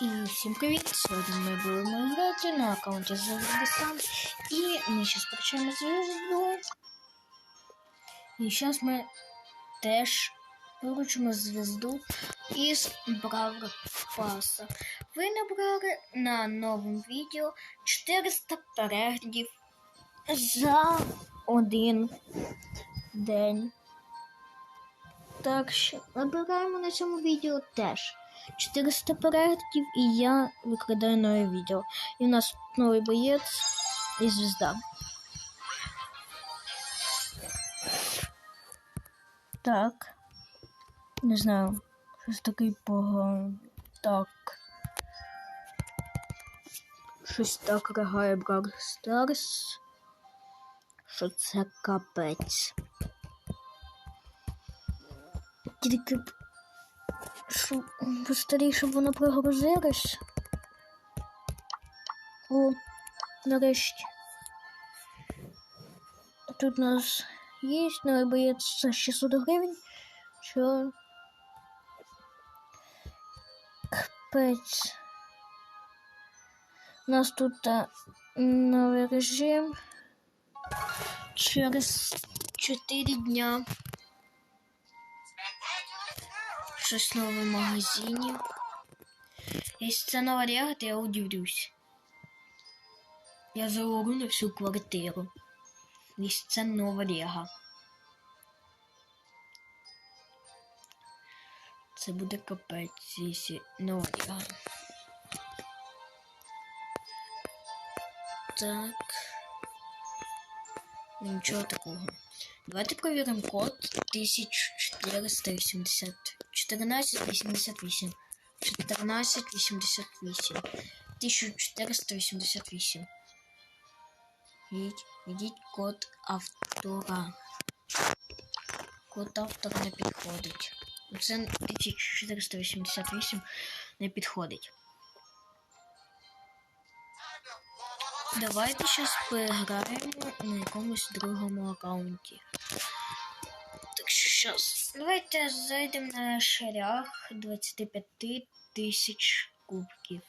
І всім привіт! Сьогодні ми будемо грати на завжди сам. І ми зараз почнемо звізду. І зараз ми теж виручимо звізду із Бравл Паса. Ви набрали на новому відео 400 переглядів за один день. Так що набираємо на цьому відео теж 400 переглядів і я викладаю нове відео. І у нас новий боєць і звізда. Так. Не знаю, щось такий поганий. Так. Щось так ригає Брак Старс. Що це капець. Тільки щоб щоб воно прогрузилось. О, нарешті. Тут у нас є новий боєць за 600 гривень. Що? Капець. У нас тут а, новий режим. Через 4 дня. Щось нове в магазині. Якщо це нова рега, то я удивлюсь. Я заору на всю квартиру. Якщо це нова рега. Це буде капець, якщо нова рега. Так. Нічого такого. Давайте проверим код 1480. 1488. 1488. 1488. Ідіть, ідіть код автора. Код автора не підходить. Це 1488 не підходить. Давайте зараз поіграємо на якомусь другому аккаунті. Зараз. Давайте зайдемо на шарях 25 тисяч кубків.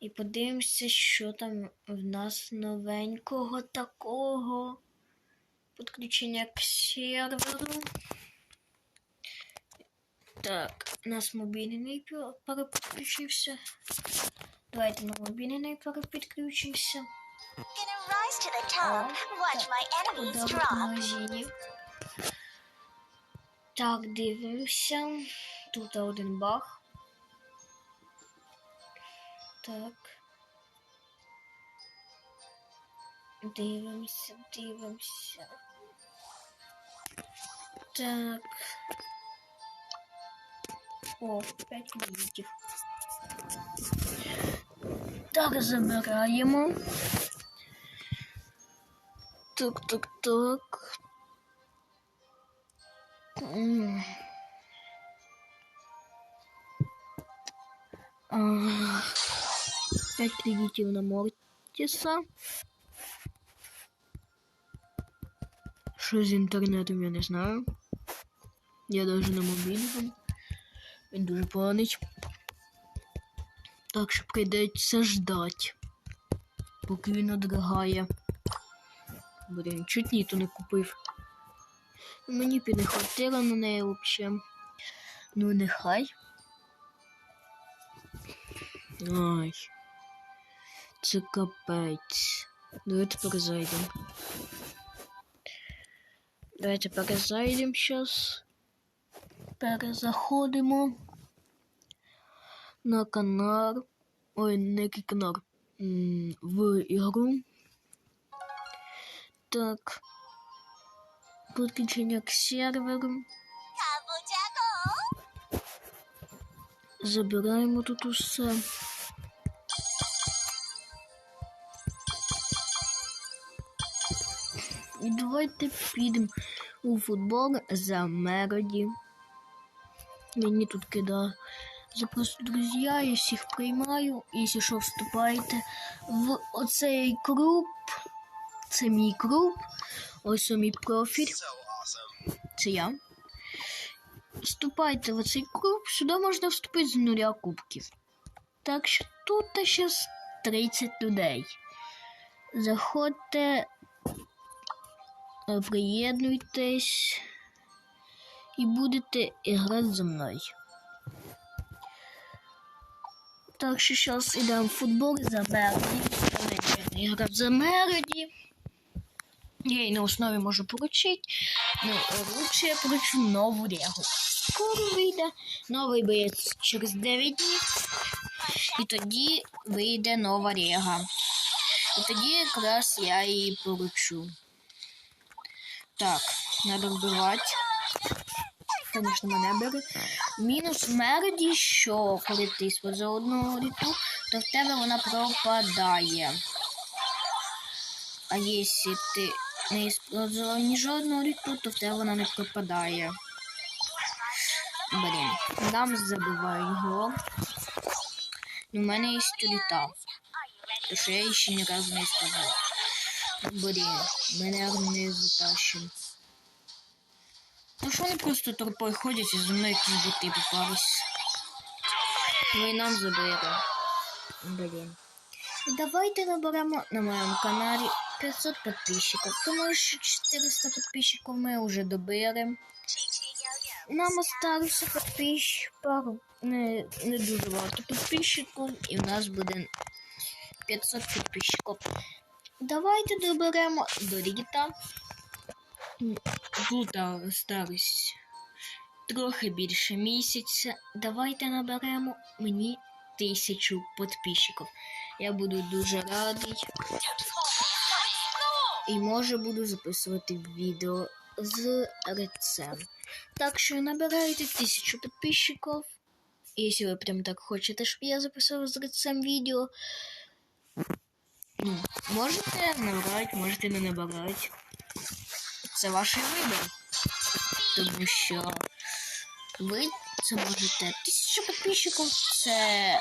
І подивимося, що там в нас новенького такого. Підключення к серверу. Так, у нас мобільний перепідключився. Давайте на мобільний перепідключимося. Gonna rise to the top. Watch my enemies drop. Так, дивимося. Тут один баг. Так. Дивимося, дивимося. Так. О, 5 літів. Так, забираємо. Так, так, так. Пять кредитів на Мортіса. Що з інтернетом, я не знаю. Я навіть на мобільному. Він дуже поганий. Так що прийдеться ждать, поки він одригає. Блін, чуть ні то не купив. Мені б не на неї взагалі. Ну нехай. Ай. Це капець. Давайте перезайдемо. Давайте перезайдемо зараз. Перезаходимо на канал. Ой, який канал. В ігру. Так. Подключение к серверу. Забираємо тут усе. І давайте підемо у футбол за Мероді. Мені тут кидає. Я просто друзья, я всіх приймаю. Якщо що, вступайте в оцей круп. Це мій круп. Ось мій профіль. Це я. Вступайте в цей клуб, сюди можна вступити з нуля кубків. Так що тут зараз 30 людей. Заходьте, е, приєднуйтесь і будете грати зі мною. Так що зараз йдемо в футбол за Мерді. Я грав за Мерді. Я їй на основі можу поручити. Ну, лучше я поручу нову регу. Скоро вийде новий боєць через 9 днів. І тоді вийде нова рега. І тоді якраз я її поручу. Так, треба вбивати. Звісно, мене бере. Мінус мерді, що коли ти использує одну ріту, то в тебе вона пропадає. А якщо ти не использував ні жодного то в тебе вона не пропадає. Блін, нам забиваю його. Ну, в мене є літа. То що я її ще ні разу не использував. Блін, мене не затащим. Ну що вони просто тропою ходять і зі мною якісь боти попались. Ну і нам забили. Блін. Давайте наберемо на моєму каналі 500 підписчиків. Тому що 400 підписчиків ми вже добили. Нам осталося підписчик, пару, не, не дуже багато підписчиків, і в нас буде 500 підписчиків. Давайте доберемо до літа. Тут осталось трохи більше місяця. Давайте наберемо мені тисячу підписчиків. Я буду дуже радий. І може буду записувати відео з рецем. Так що набирайте тисячу підписчиків. Якщо ви прям так хочете, щоб я записав з рецем відео. Ну, можете набрати, можете не набирати. Це ваш вибір. Тому що ви це можете. Тисяча підписчиків це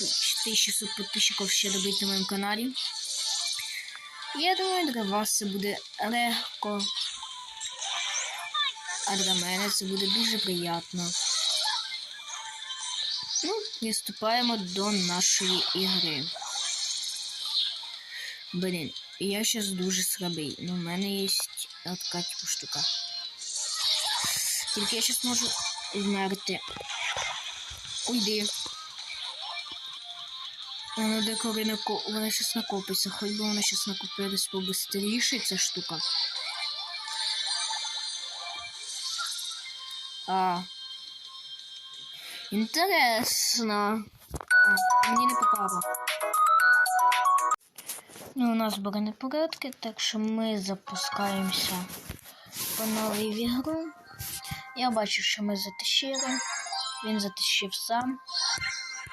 1600 підписчиків ще добити на моєму каналі. Я думаю, для вас це буде легко. А для мене це буде дуже приємно. Ну, приступаємо до нашої ігри. Блін, я зараз дуже слабий, но в мене є така типу штука. Тільки я зараз можу вмерти. Уйди. Воно деколи нако... Вона зараз накопиться, хоч би вона зараз накопилась побыстріше, ця штука. А. Інтересно. А, мені не попало. Ну, у нас були непорядки, так що ми запускаємося по новій в ігру. Я бачу, що ми затащили. Він затащив сам.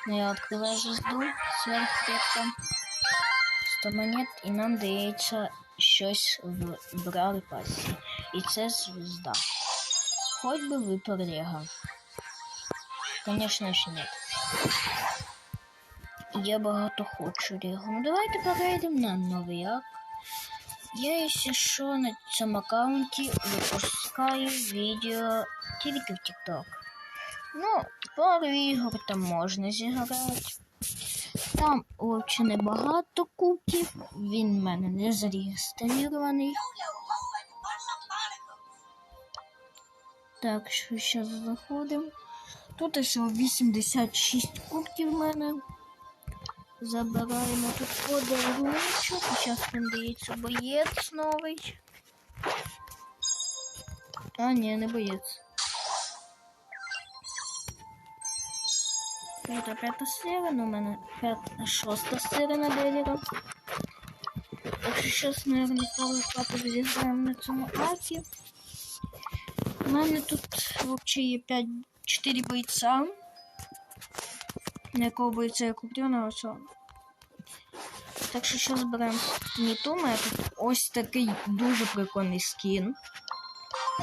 Ну, я відкриваю звезду сверхпетка. 100 монет, і нам дається щось в брали пасі. І це звезда. Хоч би випер рега. Конечно ж нет. Я багато хочу регу. Ну давайте перейдемо на новий ак. Я, якщо що, на цьому аккаунті випускаю відео тільки в TikTok. Ну, пару ігор там можна зіграти. Там взагалі небагато кубків. Він в мене не зареєстрований. Так, що зараз заходимо. Тут ось 86 кубків в мене. Забираємо тут подаруночок. Зараз нам дається боєць новий. А, ні, не боєць. Тут п'ята сирена, у мене п'ята, шоста сирена деліра. Так що зараз, мабуть, пару хваток зіграємо на цьому акі. У мене тут взагалі є 5, 4 бойця. На якого бойця я куплю на оцього. Так що зараз беремо міту. У мене тут ось такий дуже прикольний скін.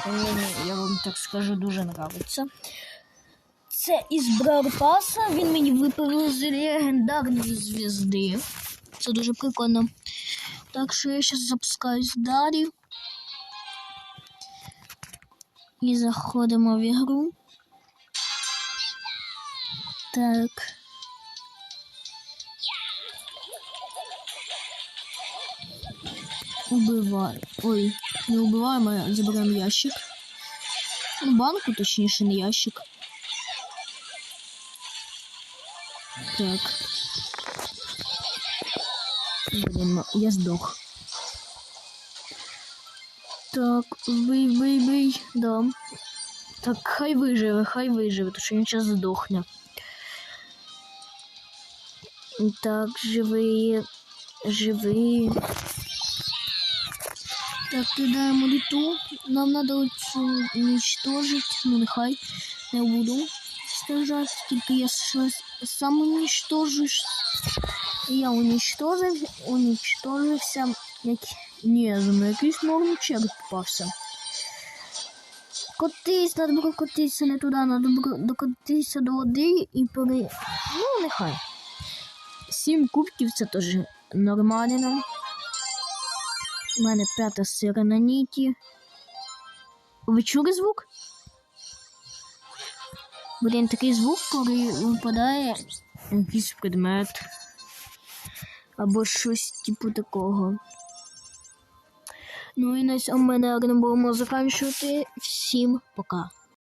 Мені, я вам так скажу, дуже подобається. Це із Брарпаса. Він мені випав з легендарної звізди. Це дуже прикольно. Так що я зараз запускаюсь далі. І заходимо в ігру. Так. Убиваємо. Ой, не убиваємо, а забираємо ящик. Ну, банку, точніше, не ящик. Так. Блін, ну, я здох. Так, бий, бий, бий, да. Так, хай виживе, хай виживе, то що він зараз здохне. Так, живи, живи. Так, кидаємо літу. Нам цю уничтожить. Ну, нехай не буду страждати, тільки я щось сам уничтожусь. Я уничтожив, уничтожився. Як... Ні, мною якийсь нормчик попався. Котись, треба було котитися не туди, треба докотитися до води і пере... Ну, нехай. Сім кубків це теж нормально. У мене п'ята сира на ніті. Ви чули звук? Блін, такий звук, коли випадає якийсь предмет. Або щось типу такого. Ну і на цьому ми, наверное, будемо заканчувати. Всім пока.